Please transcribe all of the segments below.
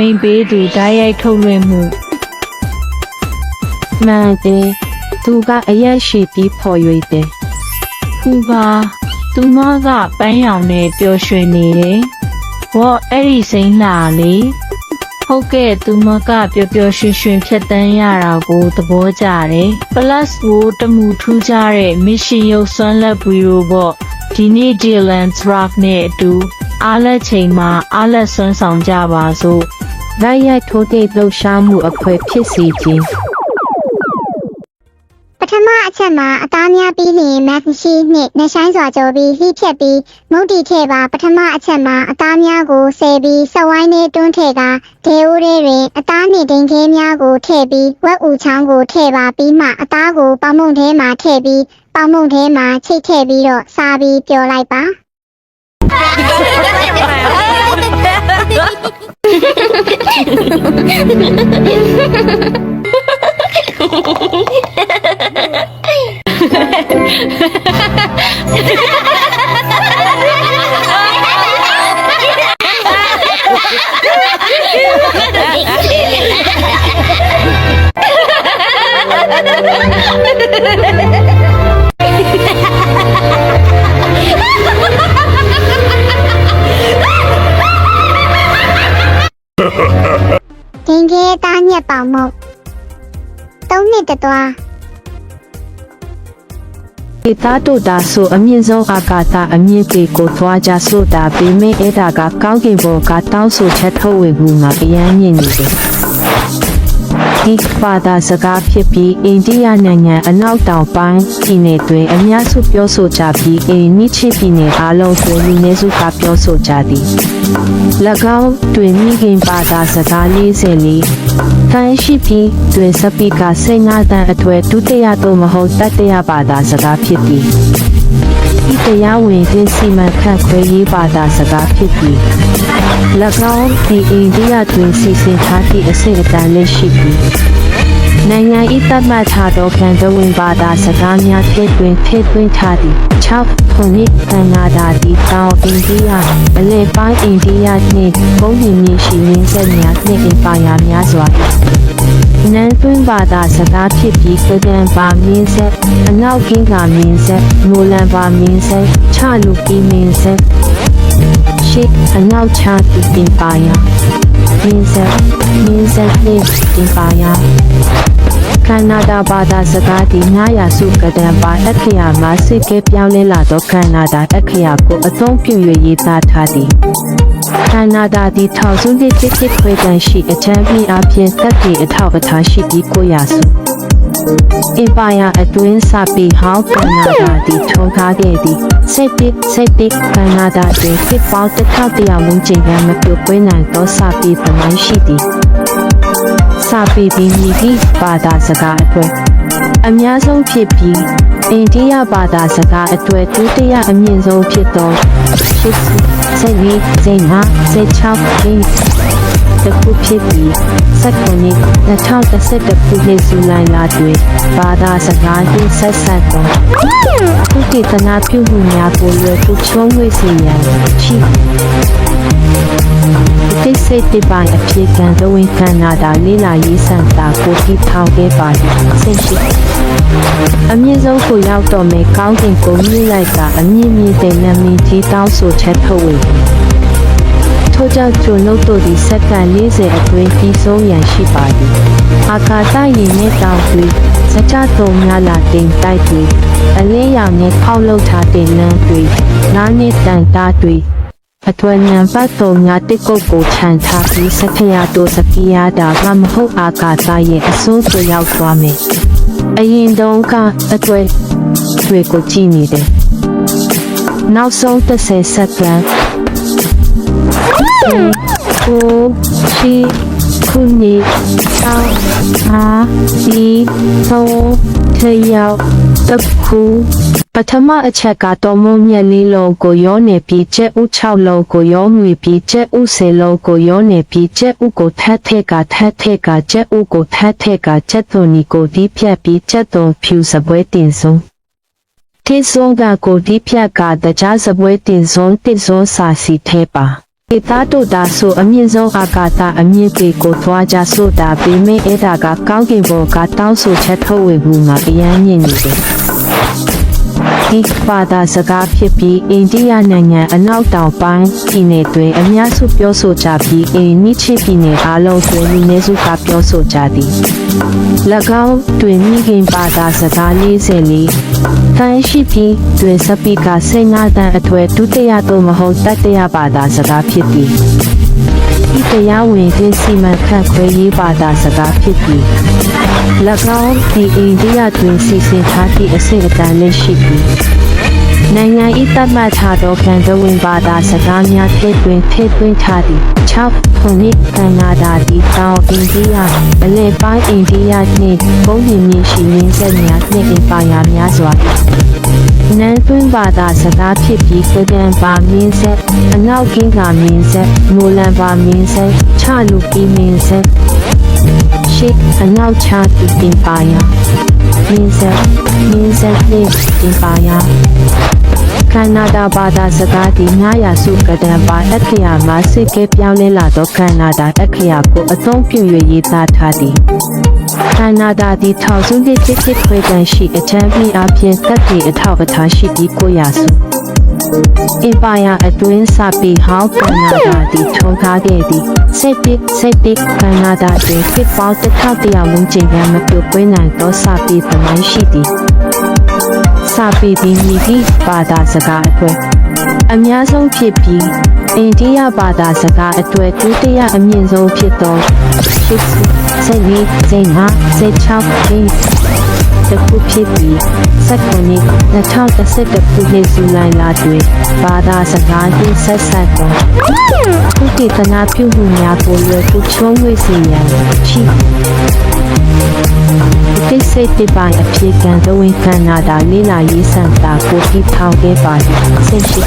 အမိန်ပေးသူဓာတ်ရိုက်ထုတ်လွှင့်မှုမှန်တယ်သူကအရက်ရှိပြီးဖော်၍တယ်ဖူပါသူမကပန်းရောင်နဲ့ပျော်ရွှင်နေတယ်။ဘောအဲ့ဒီစိမ့်လာလေဟုတ်ကဲ့သူမကပျော်ပျော်ရွှင်ရွှင်ဖြတ်တန်းရတာကိုသဘောကျတယ်။ plus ကိုတမှုထူးခြားတဲ့ mission ရုပ်စွမ်းလက်ဗီဒီယိုပေါ့ဒီနေ့ Dylan Rock နဲ့အတူအားလက်ချိန်မှာအားလက်စွမ်းဆောင်ကြပါစို့။ လိုက်ရိုက်ထိုးတဲ့လှုပ်ရှားမှုအခွဲဖြစ်စီခြင်းပထမအချက်မှာအသားများပြီးလျင်မက်ရှိနှင့်နှဆိုင်စွာကြောပြီးလှိဖြက်ပြီးမုတ်တီထဲပါပထမအချက်မှာအသားများကိုဆယ်ပြီးစဝိုင်းနဲ့တွန်းထည့်ကဒေအိုးထဲတွင်အသားနှင့်ဒိန်ခဲများကိုထည့်ပြီးဝက်ဥချောင်းကိုထည့်ပါပြီးမှအသားကိုပေါင်မုံထဲမှာထည့်ပြီးပေါင်မုံထဲမှာချိတ်ထည့်ပြီးတော့စားပြီးပျော်လိုက်ပါ Ho ho ho ho ho! ဒိန်ခဲသားညက်ပေါင်မုတ်သုံးနှစ်တသွား။ဒီသားတို့ဒါဆိုအမြင့်ဆုံးအာကာသအမြင့်ပေကိုသွားကြဆိုတာပေမဲ့အဲ့ဒါကကောင်းကင်ဘုံကတောင်းဆိုချက်ထုတ်ဝေမှုမှာအရန်မြင့်နေတယ်။ ဒီဘာသာစကားဖြစ်ပြီးအိန္ဒိယနိုင်ငံအနောက်တောင်ပိုင်းပြည်နယ်တွင်အများစုပြောဆိုကြပြီးအိန္ဒိချပြည်နယ်အားလုံးတွင်လူနည်းစုကပြောဆိုကြသည်။၎င်းတွင်မိခင်ဘာသာစကား44တန်ရှိပြီးတွင်စပီကာ15တန်အထွဲဒုတိယသို့မဟုတ်တတိယဘာသာစကားဖြစ်သည်။ ဤတရားဝင်ခြင်းစီမံခန့်ခွဲရေးဘာသာစကားဖြစ်သည်။၎င်းဒီအိန္ဒိယတွင်စီစဉ်ထားသည့်အဆင့်အတန်းလက်ရှိပြီးနိုင်ငံဤသတ်မှတ်ထားသောခံတဝင်ဘာသာစကားများထည့်သွင်းထည့်သွင်းထားသည်6ခုနှစ်ကန္နာဒါဒီတောင်အိန္ဒိယအလယ်ပိုင်းအိန္ဒိယနှင့်ပုံနှင်မြင့်ရှိရင်းဆက်များနှင့်အင်ပါယာများစွာ နန်းသွင်းဘာသာစကားဖြစ်ပြီးကဒန်ပါမင်းဆက်အနောက်ကင်းကမင်းဆက်မိုလန်ပါမင်းဆက်ချလူကီမင်းဆက်ရှိအနောက်ချတီတင်ပါယာမင်းဆက်မင်းဆက်လေးတင်ပါယာကနာဒါဘာသာစကားဒီ900စုကဒံပါအခရာမှာစစ်ကဲပြောင်းလဲလာသောကနာဒါအခရာကိုအသုံးပြု၍ရေးသားထားသည် ကနာဒါဒီထောင်စုတစ်တစ်တစ်ခွဲတန်းရှိအချမ်းပြည်အပြင်သက်တည်အထောက်အထားရှိပြီး900စုအင်ပါယာအတွင်းစာပေဟောင်းကနာဒါတီထုံးထားခဲ့သည်စိတ်ပစ်စိတ်ပစ်ကနာဒါတွင်ဖြစ်ပေါင်းတစ်ထောက်တရာမုန်းကျင်ရန်မပြုတ်ကွင်းနိုင်သောစာပေသမိုင်းရှိသည်စာပေသည်မြည်သည့်ဘာသာစကားအတွက်အများဆုံးဖြစ်ပြီးအိန္ဒိယဘာသာစကားအတွက်ဒုတိယအမြင့်ဆုံးဖြစ်သော ရှိစိတ်ကြီးစိတ်ငါစိ တ်ချောက်ရင်းတစ်ခုဖြစ်ပြီးစက္ကူနှစ်2011ခုနှစ်ဇူလိုင်လတွင်ဘာသာစကားနှင့်ဆက်ဆက်သောခုတိတနာပြုမှုများကိုလွယ်ကူချုံးဝေစေရန်ရှိတိစိတ်တိပိုင်အဖြစ်ကံသဝင်ကနာတာလေးလာရေးဆန်တာကိုတိထောင်ခဲ့ပါသည်ဆင့်ရှိအမြင့်ဆုံးကိုရောက်တော့မယ်ကောင်းကင်ကိုမြည်လိုက်တာအမြင့်မြင့်တဲ့နာမည်ကြီးတောင်းဆိုချက်ထုတ်ဝေ ထို့ကြောင့်ကျွန်ုပ်တို့ဒီစက္ကန့်40အတွင်းပြီးဆုံးရန်ရှိပါသည်အာကာသယာဉ်နဲ့တောင်တွေစကြတုံများလာတင်တိုက်တွေအလင်းရောင်နဲ့ခောက်လှုပ်ထားတဲ့လမ်းတွေနားနဲ့တန်တားတွေအတွင်နံပါတ်3များတစ်ကုတ်ကိုခြံထားပြီးစခရာတို့စကီယာတာကမဟုတ်အာကာသရဲ့အစိုးကိုရောက်သွားမယ်အရင်တုန်းကအတွေ့တွေကိုကြည့်နေတယ်နောက်ဆုံး30စက္ကန့် ကိုရှိခုနှစ်၆အားဒီသုံးထရောက်တစ်ခုပထမအချက်ကတော့မုံမြက်လေးလုံးကိုရောနေပြီးကျက်ဥ6လုံးကိုရောငွေပြီးကျက်ဥ10လုံးကိုရောနေပြီးကျက်ဥကိုထက်ထက်ကထက်ထက်ကကျက်ဥကိုထက်ထက်ကကျက်သွန်နီကိုဒီဖြတ်ပြီးကျက်သွန်ဖြူစပွဲတင်ဆုံးတိစုံကကိုဒီဖြတ်ကတကြားစပွဲတင်ဆုံးတစ်စုံစာစီထဲပါ ဒေသတို့တာဆိုအမြင့်ဆုံးအာကာသအမြင့်ပေကိုသွားကြဆိုတာပေမဲ့အဲ့ဒါကကောင်းကင်ဘောကတောင်းဆိုချက်ထုတ်ဝေမှုမှာအရန်မြင့်နေတယ် ဒီပါတာစကားဖြစ်ပြီးအိန္ဒိယနိုင်ငံအနောက်တောင်ပိုင်းပြည်နယ်တွင်အများစုပြောဆိုကြပြီးအိန္ဒိချစ်ပြည်နယ်အားလုံးတွင်လူနည်းစုကပြောဆိုကြသည်၎င်းတွင်မိခင်ပါတာစကား44တန်ရှိပြီးတွင်စပီကာ15တန်အထွဲဒုတိယသို့မဟုတ်တတိယပါတာစကားဖြစ်သည် ဤတရားဝင်ခြင်းစီမံခန့်ခွဲရေးပါတာစကားဖြစ်သည်၎င်းဒီအိန္ဒိယတွင်စီစဉ်ထားသည့်အဆင့်အတန်းလေးရှိသည်နိုင်ငံဤသတ်မှတ်ထားသောကံကဝင်ပါတာစကားများထည့်သွင်းထည့်သွင်းထားသည်6ခုနှစ်ကန္နာဒါဒီတောင်အိန္ဒိယအလဲပိုင်းအိန္ဒိယနှင့်ပုံမြင်မြင်ရှိရင်းဆက်များနှင့်အင်ပါယာများစွာ နန်းသွင်းပါတာစကားဖြစ်ပြီးကဒံပါမင်းဆက်အနောက်ကင်းကမင်းဆက်နိုလန်ပါမင်းဆက်ချလူပြီးမင်းဆက်ရှိအနောက်ချသူတင်ပါယာမင်းဆက်မင်းဆက်နှင့်တင်ပါယာ ကန္နာဒါဘာသာစကားဒီ900စုကဒံပါအခရာမှာစစ်ကဲပြောင်းလဲလာသောကန္နာဒါအခရာကိုအသုံးပြု၍ရေးသားထားသည်ကန္နာဒါဒီထောင်စုနှစ်ချစ်ချစ်ခွေကန်ရှိအချမ်းပြီးအပြင်တက်တီအထောက်အထားရှိပြီး900စုအင်ပါယာအတွင်းစပြီးဟောင်းကန္နာဒါဒီထုံထားခဲ့သည်စက်တစ်စက်တစ်ကန္နာဒါတွင်ဖြစ်ပေါင်းတစ်ထောက်တရာဝန်းကျင်ရမပြုတ်ပွင့်နိုင်သောစပြီးသမိုင်းရှိသည် စာပေသည်မိသည့်ဘာသာစကားအတွက်အများဆုံးဖြစ်ပြီးအိန္ဒိယဘာသာစကားအတွက်ဒုတိယအမြင့်ဆုံးဖြစ်သောရှိစုစေနီစေနာစေချောက် ရင်းတခုဖြစ်ပြီးစက္ကနီ2011ခုနှစ်ဇူလိုင်လတွင်ဘာသာစကားနှင့်ဆက်ဆက်သောဥပဒေနာပြုမှုများကိုလွယ်ကူချုံးဝေစေရန်ရှိတိတ်ဆိတ်တပိုင်းအဖြစ်ကံသဝင်ကန္နာတာလေးလာရေးစံတာကိုပြီးထောင်ခဲ့ပါသည်ဆင့်ရှိ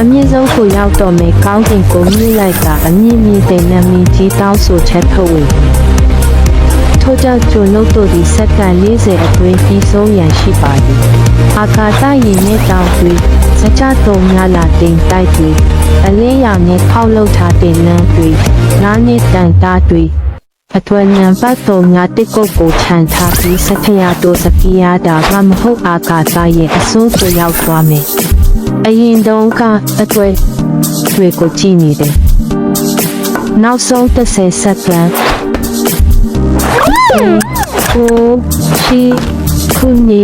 အမြင့်ဆုံးကိုရောက်တော့မယ်ကောင်းကင်ကိုမြည်လိုက်တာအမြင့်မြင့်တဲ့နာမည်ကြီးတောင်းဆိုချက်ထုတ်ဝေ ထို့ကြောင့်ကျွန်ုပ်တို့ဒီစက္ကန့်40အတွင်းပြီးဆုံးရန်ရှိပါသည်အာကာသယာဉ်နဲ့တောင်တွေစကြတုံများလာတင်တိုက်တွေအလင်းရောင်နဲ့ခောက်လောက်ထားတဲ့လမ်းတွေနားနဲ့တန်တားတွေအထွေနံပါတ်3ငါတစ်ကုတ်ကိုခြံထားပြီးစခရတို့စကီယာတာကမဟုတ်အာကာသရဲ့အစိုးဆိုရောက်သွားမယ်။အရင်တုန်းကအထွေတွေကိုကြည့်နေတယ်။နောက်ဆုံး30စက္ကန့် ကိုချီခုနီ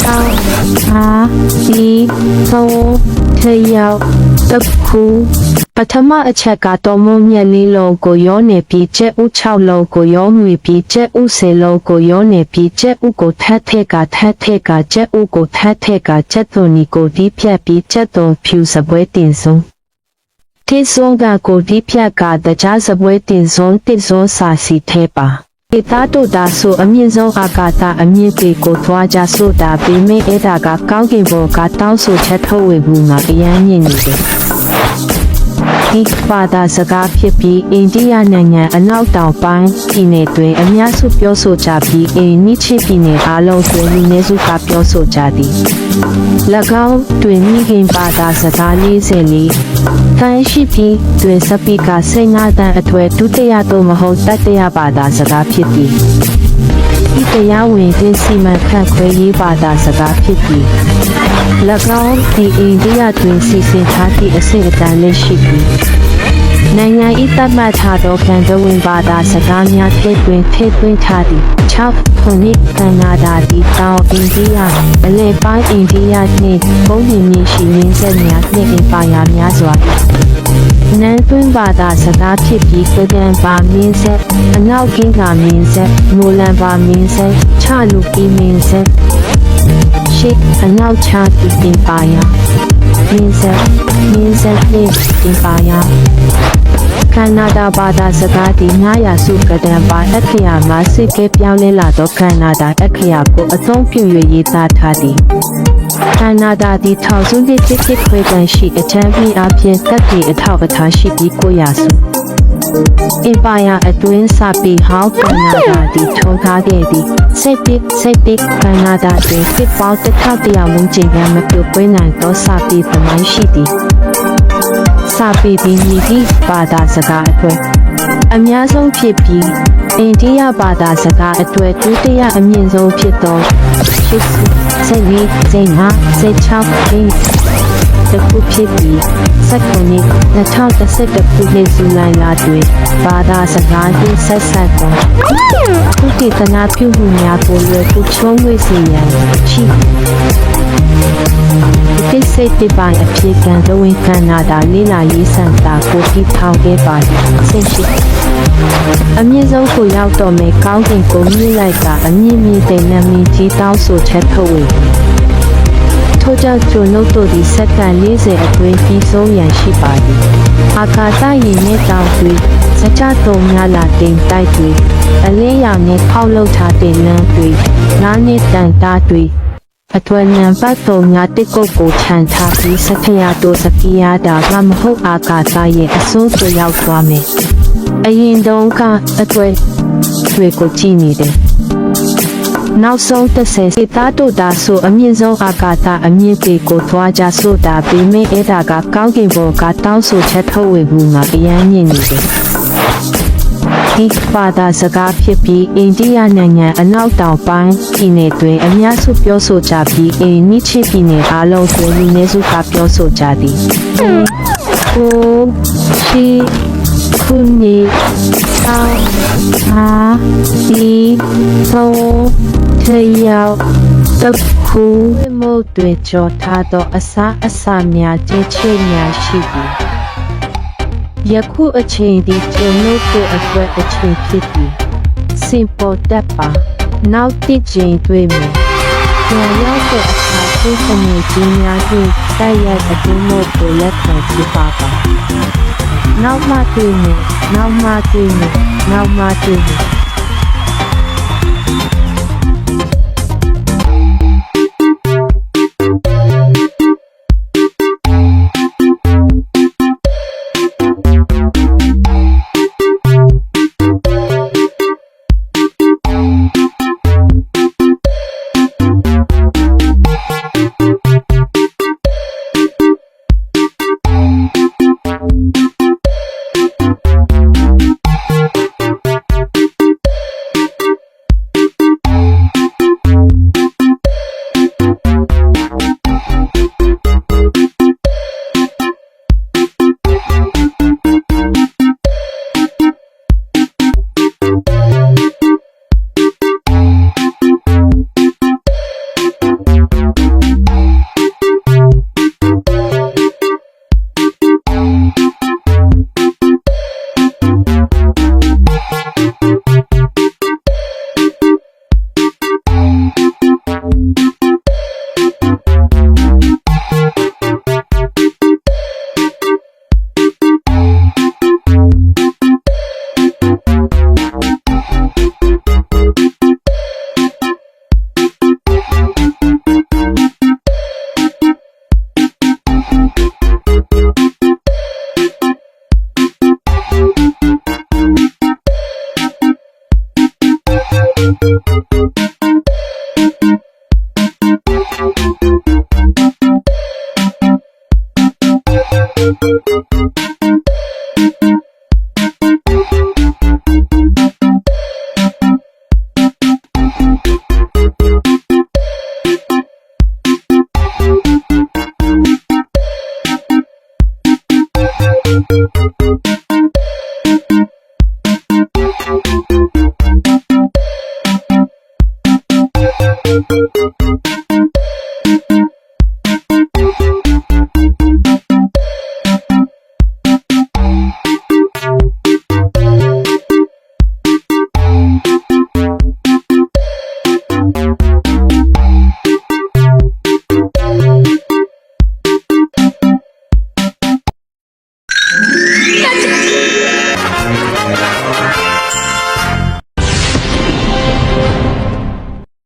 ဆောင်းဟာဒီသောထရောက်တခုပထမအချက်ကတော့မုံမြက်လေးလုံးကိုရောနေပြီးကျက်ဥ6လုံးကိုရောမြွေပြီးကျက်ဥ10လုံးကိုရောနေပြီးကျက်ဥကိုထက်ထက်ကထက်ထက်ကကျက်ဥကိုထက်ထက်ကကျက်သွန်နီကိုဒီဖြတ်ပြီးကျက်သွန်ဖြူစပွဲတင်ဆုံး တိစုံကကိုဒီဖြတ်ကတကြားစပွဲတင်ဆုံးတစ်စုံစာစီထဲပါဒေသတို့တာဆိုအမြင့်ဆုံးအာကာသအမြင့်ပေကိုသွားကြဆိုတာပေမဲ့အဲ့ဒါကကောင်းကင်ဘောကတောင်းဆိုချ က်ထုတ်ဝေမှုမှာအရန်မြင့်နေတယ်ဒီဘာသာစကားဖြစ်ပြီးအိန္ဒိယနိုင်ငံအနောက်တောင်ပိုင်းပြည်နယ်တွင်အများစုပြောဆိုကြပြီးအိန္ဒိချစ်ပြည်နယ်အားလုံးတွင်လူနည်းစုကပြောဆိုကြသည်၎င်းတွင်မိခင်ဘာသာစကား44တန်ရှိပြီးတွင်စပီကာ15တန်အထွဲဒုတိယသို့မဟုတ်တတိယဘာသာစကားဖြစ်သည် ဤတရားဝင်ခြင်းစီမံခန့်ခွဲရေးဘာသာစကားဖြစ်သည်၎င်းဒီအိန္ဒိယတွင်စီစဉ်ထားသည့်အဆင့်အတန်းလေးရှိသည်နိုင်ငံဤသတ်မှတ်ထားသောကံကဝင်ဘာသာစကားများထည့်သွင်းထည့်သွင်းထားသည်6ခုနှစ်ကန္နာဒါဒီတောင်အိန္ဒိယအလဲပိုင်းအိန္ဒိယနှင့်ပုံမြင်မြင်ရှိရင်းဆက်များနှင့်အင်ပါယာများစွာ နန်းသွင်းဘာသာစကားဖြစ်ပြီးကဒံပါမင်းဆက်အနောက်ကင်းကမင်းဆက်နိုလန်ပါမင်းဆက်ချလူပြီးမင်းဆက်ရှိအနောက်ချသူတင်ပါယာမင်းဆက်မင်းဆက်နှင့်တင်ပါယာ ကန္နာဒါဘာသာစကားဒီ900စုကဒံပါအခရာမှာစစ်ကဲပြောင်းလဲလာသောကန္နာဒါအခရာကိုအသုံးပြု၍ရေးသားထားသည်ကန္နာဒါဒီထောင်စုနှစ်တစ်တစ်ခွဲကန်ရှိအချမ်းပြီးအပြင်တက်တီအထောက်အထားရှိပြီး900စုအင်ပါယာအတွင်းစပြီးဟောင်းကန္နာဒါဒီထုံထားခဲ့သည်စက်တစ်စက်တစ်ကန္နာဒါတွင်ဖြစ်ပေါင်းတစ်ထောက်တရာဝန်းကျင်ရမပြုတ်ပွင့်နိုင်သောစပြီးသမိုင်းရှိသည် စာပေပြီးမြည်သည့်ဘာသာစကားအတွက်အများဆုံးဖြစ်ပြီးအိန္ဒိယဘာသာစကားအတွက်ဒုတိယအမြင့်ဆုံးဖြစ်သောရှစ်စိတ်လေးစိတ်ငါစိတ်ချောက်ဒိ 2021ခုဖြစ်ပြီးစက္ကနီ2021ခုနှစ်ဇူလိုင်လတွင်ဘာသာစကားနှင့်ဆက်ဆက်သောသူတည်တနာပြုမှုများကိုလွယ်ကူချွန်ဝေစေရန်ရှိဒီစိတ်ပြပိုင်းအဖြစ်ကံတော်ဝင်ကဏ္ဍတာလေးလာရေးစံတာကိုတည်ထောင်ခဲ့ပါသည်ဆင်ရှိအမြင့်ဆုံးကိုရောက်တော့မယ်ကောင်းကင်ကိုမြင်လိုက်တာအမြင့်မြင့်တဲ့နာမည်ကြီးတောင်းဆိုချက်ထုတ်ဝေ ထို့ကြောင့်ကျွန်ုပ်တို့ဒီစက္ကန့်40အတွင်းပြီးဆုံးရန်ရှိပါသည်အာကာသရင်နဲ့တောင်တွေစကြတုံများလာတင်တိုက်တွေအလင်းရောင်နဲ့ဖောက်လုပ်ထားတဲ့လမ်းတွေနားနဲ့တန်တားတွေအတွင်းနံပါတ်3ညတစ်ကုတ်ကိုခြံထားပြီးစခရာတို့စကီယာတာကမဟုတ်အာကာသရဲ့အစိုးရရောက်သွားမယ်။အရင်တုန်းကအတွေ့တွေကိုကြည့်နေတယ်။ နောက်ဆုံးတစ်ဆယ်စစ်သားတို့ဒါဆိုအမြင့်ဆုံးအာကာသအမြင့်ပေကိုသွားကြဆိုတာပြီးမင်းအဲ့ဒါကကောင်းကင်ဘောကတောင်းဆိုချက်ထုတ်ဝေမှုမှာအရန်မြင့်နေတယ်။ဒီဘာသာစကားဖြစ်ပြီးအိန္ဒိယနိုင်ငံအနောက်တောင်ပိုင်းပြည်နယ်တွင်အများစုပြောဆိုကြပြီးအိန္ဒိချစ်ပြည်နယ်အားလုံးတွင်လူနည်းစုကပြောဆိုကြသည်။ကိုရှိခုနီအာအာဒီသော တယောက်တစ်ခုမို့တွင်ကြောထားသောအစာအစာများကျချေများရှိသည်ယခုအချိန်ဒီကျွန်ုပ်တို့အတွက်အချိန်ဖြစ်ပြီးစင်ပေါ်တက်ပါနောက်တစ်ချိန်တွေ့မယ်ပြန်ရောက်တဲ့အခါဒီစနေကြီးများကိုတိုက်ရိုက်အတူမို့ကိုလက်ခံပြပါပါနောက်မှတွေ့မယ်နောက်မှတွေ့မယ်နောက်မှတွေ့မယ် Música